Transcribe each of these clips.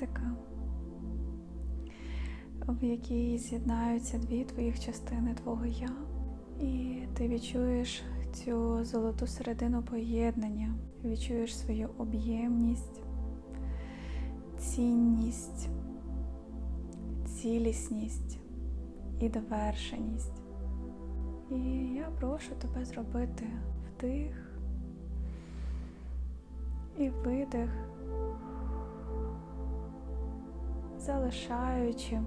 енергетика, в якій з'єднаються дві твоїх частини твого я, і ти відчуєш цю золоту середину поєднання, відчуєш свою об'ємність, цінність, цілісність і довершеність. І я прошу тебе зробити вдих і видих, залишаючи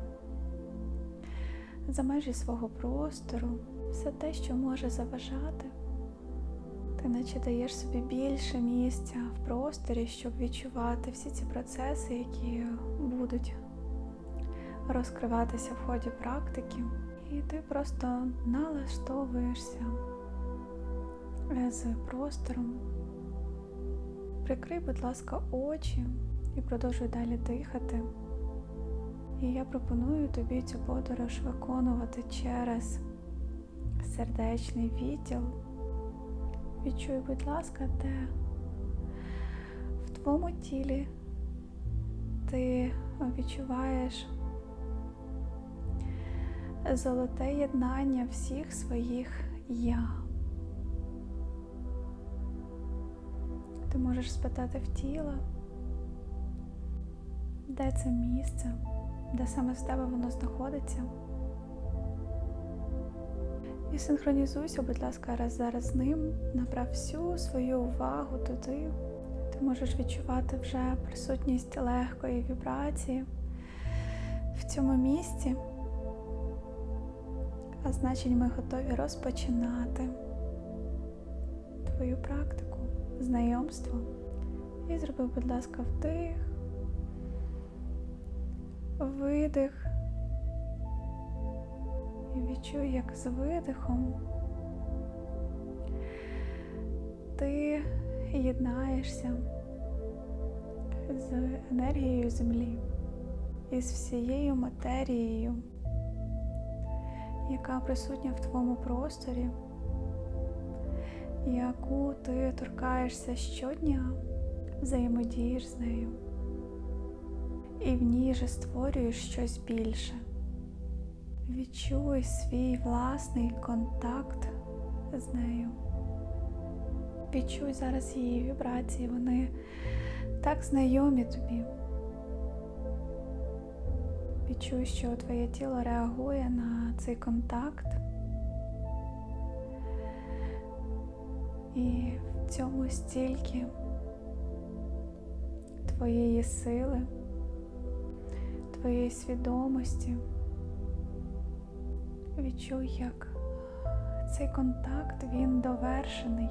за межі свого простору все те, що може заважати. Ти наче даєш собі більше місця в просторі, щоб відчувати всі ці процеси, які будуть розкриватися в ході практики. І ти просто налаштовуєшся з простором. Прикрий, будь ласка, очі і продовжуй далі дихати. І я пропоную тобі цю подорож виконувати через сердечний відділ. Відчуй, будь ласка, де в твоєму тілі ти відчуваєш золоте єднання всіх своїх я. Ти можеш спитати в тіло, де це місце, де саме в тебе воно знаходиться. І синхронізуйся, будь ласка, раз зараз з ним, направ всю свою увагу туди. Ти можеш відчувати вже присутність легкої вібрації в цьому місці. А значить, ми готові розпочинати твою практику, знайомство. І зроби, будь ласка, вдих, видих. І відчуй, як з видихом ти єднаєшся з енергією землі і з всією матерією, яка присутня в твоєму просторі, яку ти торкаєшся щодня, взаємодієш з нею. І в ній же створюєш щось більше. Відчуй свій власний контакт з нею. Відчуй зараз її вібрації, вони так знайомі тобі. Відчуй, що твоє тіло реагує на цей контакт. І в цьому стільки твоєї сили, твоєї свідомості. Відчуй, як цей контакт він довершений.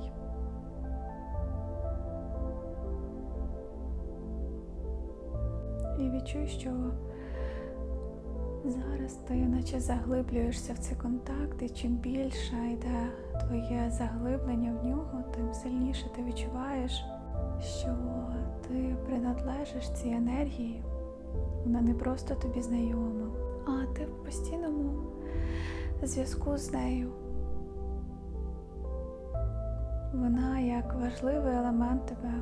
І відчуй, що зараз ти наче заглиблюєшся в цей контакт, і чим більше йде твоє заглиблення в нього, тим сильніше ти відчуваєш, що ти принадлежиш цій енергії. Вона не просто тобі знайома, а ти в постійному зв'язку з нею. Вона як важливий елемент тебе.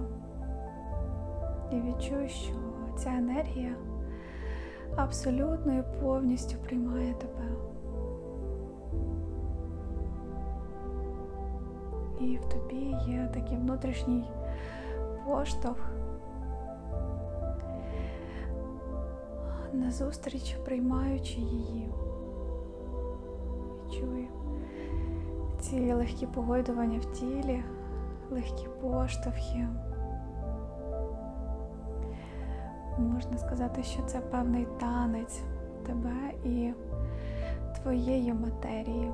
І відчуй, що ця енергія абсолютно і повністю приймає тебе. І в тобі є такий внутрішній поштовх назустріч приймаючи її. Відчуй ці легкі погойдування в тілі, легкі поштовхи. Можна сказати, що це певний танець тебе і твоєї матерії.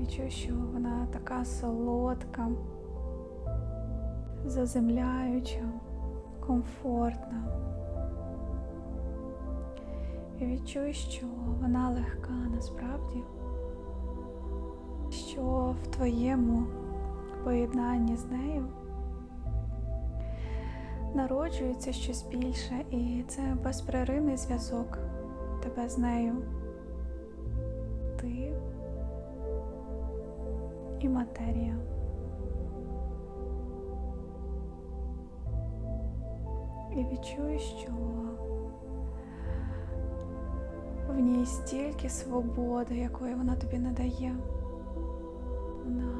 Відчуй, що вона така солодка, заземляюча, комфортна. І відчуй, що вона легка насправді, що в твоєму поєднанні з нею народжується щось більше, і це безперервний зв'язок тебе з нею. Ти і матерія. І відчуй, що в ній стільки свободи, якої вона тобі надає. Вона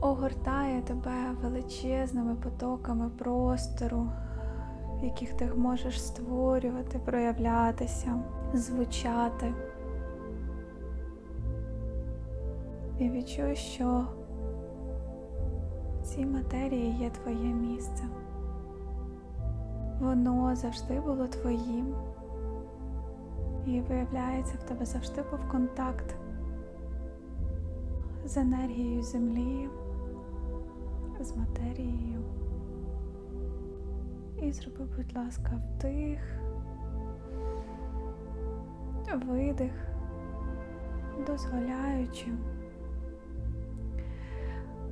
огортає тебе величезними потоками простору, в яких ти можеш створювати, проявлятися, звучати. І відчуй, що в цій матерії є твоє місце. Воно завжди було твоїм. І виявляється, в тебе завжди був контакт з енергією землі, з матерією. І зроби, будь ласка, вдих, видих, дозволяючи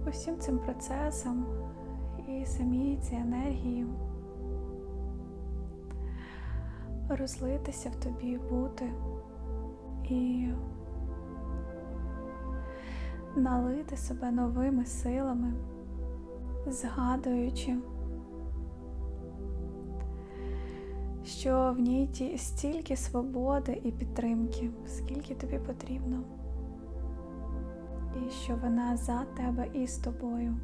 усім цим процесам і самій цій енергії розлитися в тобі, бути і налити себе новими силами, згадуючи, що в ній ті стільки свободи і підтримки, скільки тобі потрібно, і що вона за тебе і з тобою.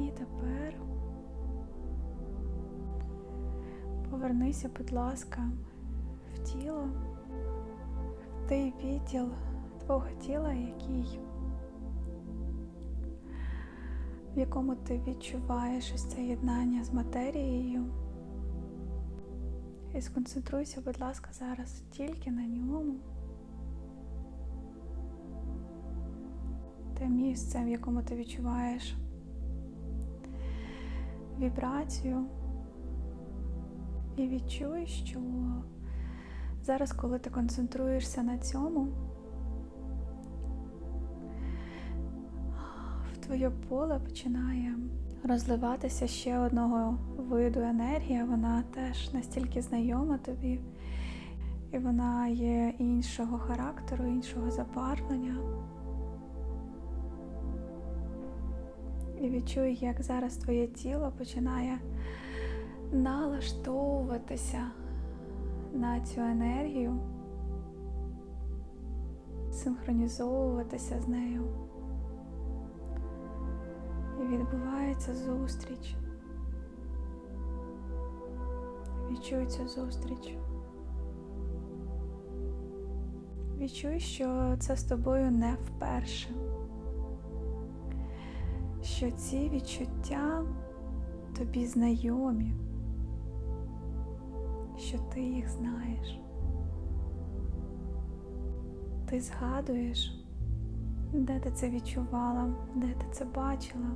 І тепер повернися, будь ласка, в тіло, в той відділ твого тіла, який, в якому ти відчуваєш ось це єднання з матерією. І сконцентруйся, будь ласка, зараз тільки на ньому. Те місце, в якому ти відчуваєш вібрацію. І відчуй, що зараз, коли ти концентруєшся на цьому, в твоє поле починає розливатися ще одного виду енергія. Вона теж настільки знайома тобі, і вона є іншого характеру, іншого забарвлення. І відчуй, як зараз твоє тіло починає налаштовуватися на цю енергію, синхронізовуватися з нею. І відбувається зустріч. Відчуй цю зустріч. Відчуй, що це з тобою не вперше, що ці відчуття тобі знайомі що ти їх знаєш. Ти згадуєш, де ти це відчувала, де ти це бачила.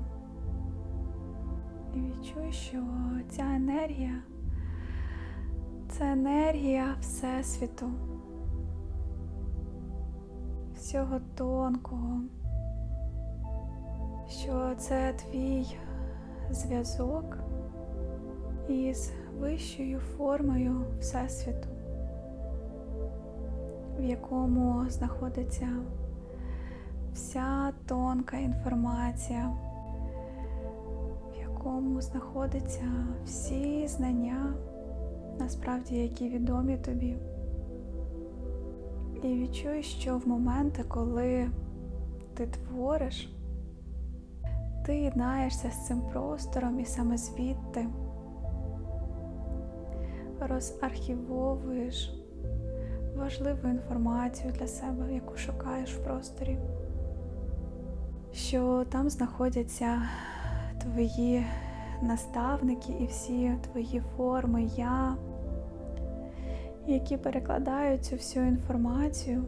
І відчуй, що ця енергія це енергія Всесвіту, всього тонкого, що це твій зв'язок із вищою формою Всесвіту, в якому знаходиться вся тонка інформація, в якому знаходяться всі знання, насправді, які відомі тобі. І відчуй, що в моменти, коли ти твориш, ти єднаєшся з цим простором і саме звідти розархівовуєш важливу інформацію для себе, яку шукаєш в просторі, що там знаходяться твої наставники і всі твої форми я, які перекладають цю всю інформацію.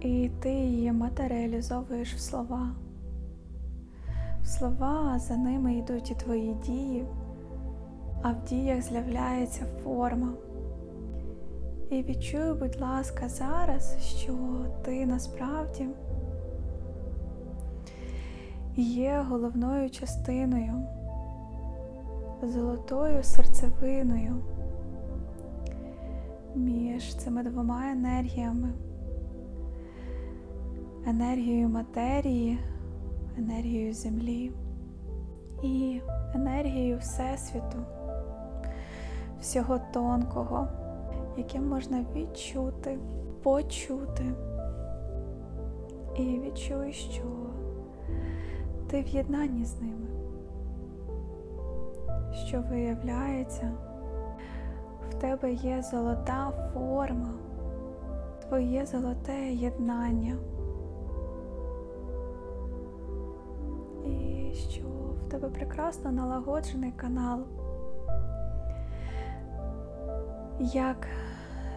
І ти її матеріалізовуєш в слова. В слова, за ними йдуть і твої дії а в діях з'являється форма. І відчуй, будь ласка, зараз, що ти насправді є головною частиною, золотою серцевиною між цими двома енергіями, енергією матерії, енергією землі і енергією Всесвіту, всього тонкого, яким можна відчути, почути. І відчуй, що ти в єднанні з ними, що виявляється, в тебе є золота форма, твоє золоте єднання. І що в тебе прекрасно налагоджений канал, як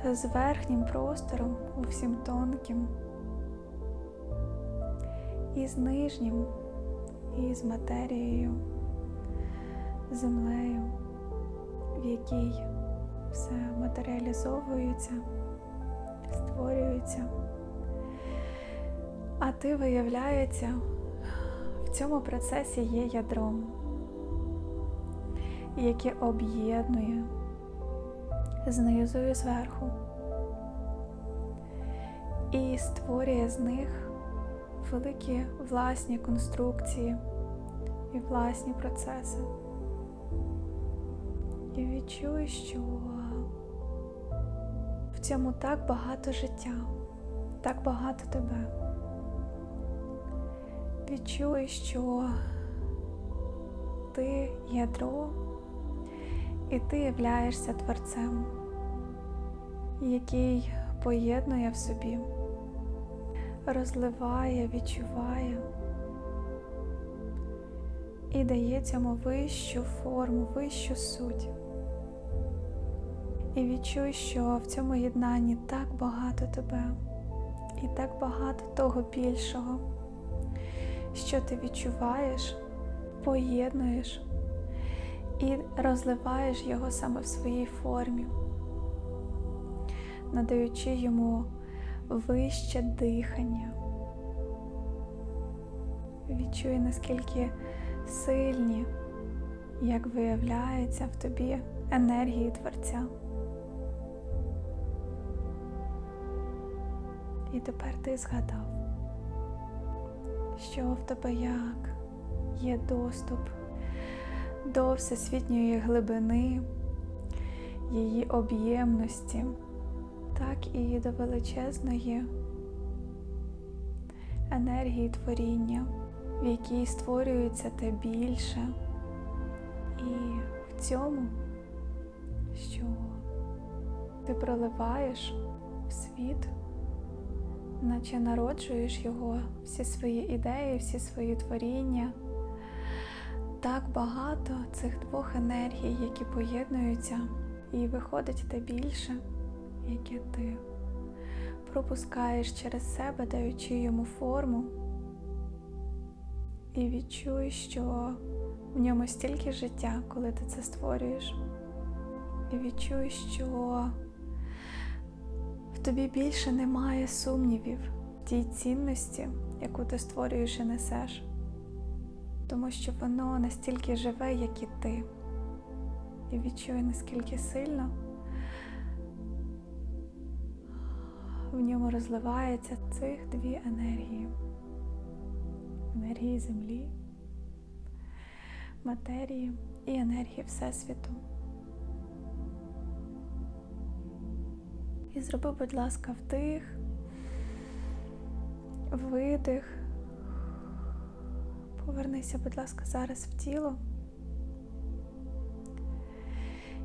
з верхнім простором у всім тонким, і з нижнім, і з матерією, землею, в якій все матеріалізовується, створюється. А ти виявляється, в цьому процесі є ядром, яке об'єднує знизу і зверху і створює з них великі власні конструкції і власні процеси. І відчуй, що в цьому так багато життя, так багато тебе. Відчуй, що ти ядро, і ти являєшся творцем, який поєднує в собі, розливає, відчуває і дає цьому вищу форму, вищу суть. І відчуй, що в цьому єднанні так багато тебе і так багато того більшого, що ти відчуваєш, поєднуєш і розливаєш його саме в своїй формі, надаючи йому вище дихання. Відчуй, наскільки сильні, як виявляється в тобі енергії Творця. І тепер ти згадав, що в тебе як є доступ до всесвітньої глибини, її об'ємності, так і до величезної енергії творіння, в якій створюється те більше. І в цьому, що ти проливаєш в світ наче народжуєш його, всі свої ідеї, всі свої творіння. Так багато цих двох енергій, які поєднуються, і виходить те більше, яке ти пропускаєш через себе, даючи йому форму, і відчуй, що в ньому стільки життя, коли ти це створюєш. І відчуй, що в тобі більше немає сумнівів в тій цінності, яку ти створюєш і несеш, тому що воно настільки живе, як і ти, і відчує, наскільки сильно в ньому розливається цих дві енергії енергії землі, матерії і енергії Всесвіту. І зроби, будь ласка, вдих, видих. Повернися, будь ласка, зараз в тіло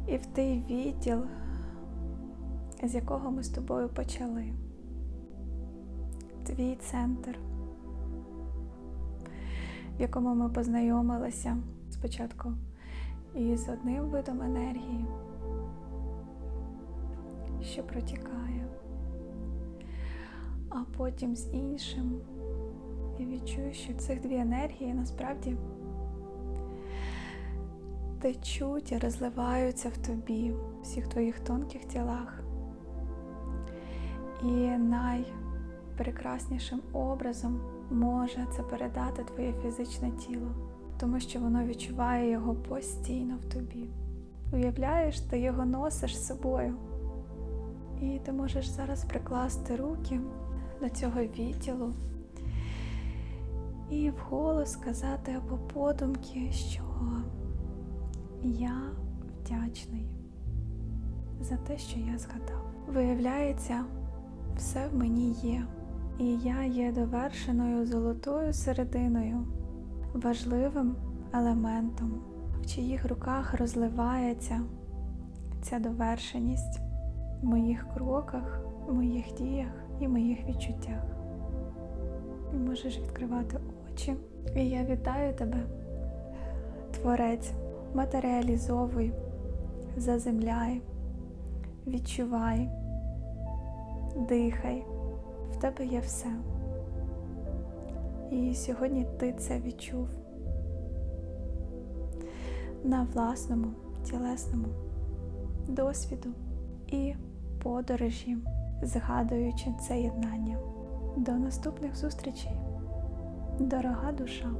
і в той відділ, з якого ми з тобою почали. Твій центр, в якому ми познайомилися спочатку із одним видом енергії що протікає, а потім з іншим. І відчую, що цих дві енергії насправді течуть і розливаються в тобі, в всіх твоїх тонких тілах. І найпрекраснішим образом може це передати твоє фізичне тіло, тому що воно відчуває його постійно в тобі. Уявляєш, ти його носиш з собою. І ти можеш зараз прикласти руки до цього відділу і вголос сказати або подумки, що я вдячний за те, що я згадав. Виявляється, все в мені є, і я є довершеною золотою серединою, важливим елементом, в чиїх руках розливається ця довершеність в моїх кроках, в моїх діях і моїх відчуттях. Можеш відкривати очі. І я вітаю тебе, Творець, матеріалізовуй, заземляй, відчувай, дихай. В тебе є все. І сьогодні ти це відчув на власному тілесному досвіду і подорожі, згадуючи це єднання. До наступних зустрічей, дорога душа!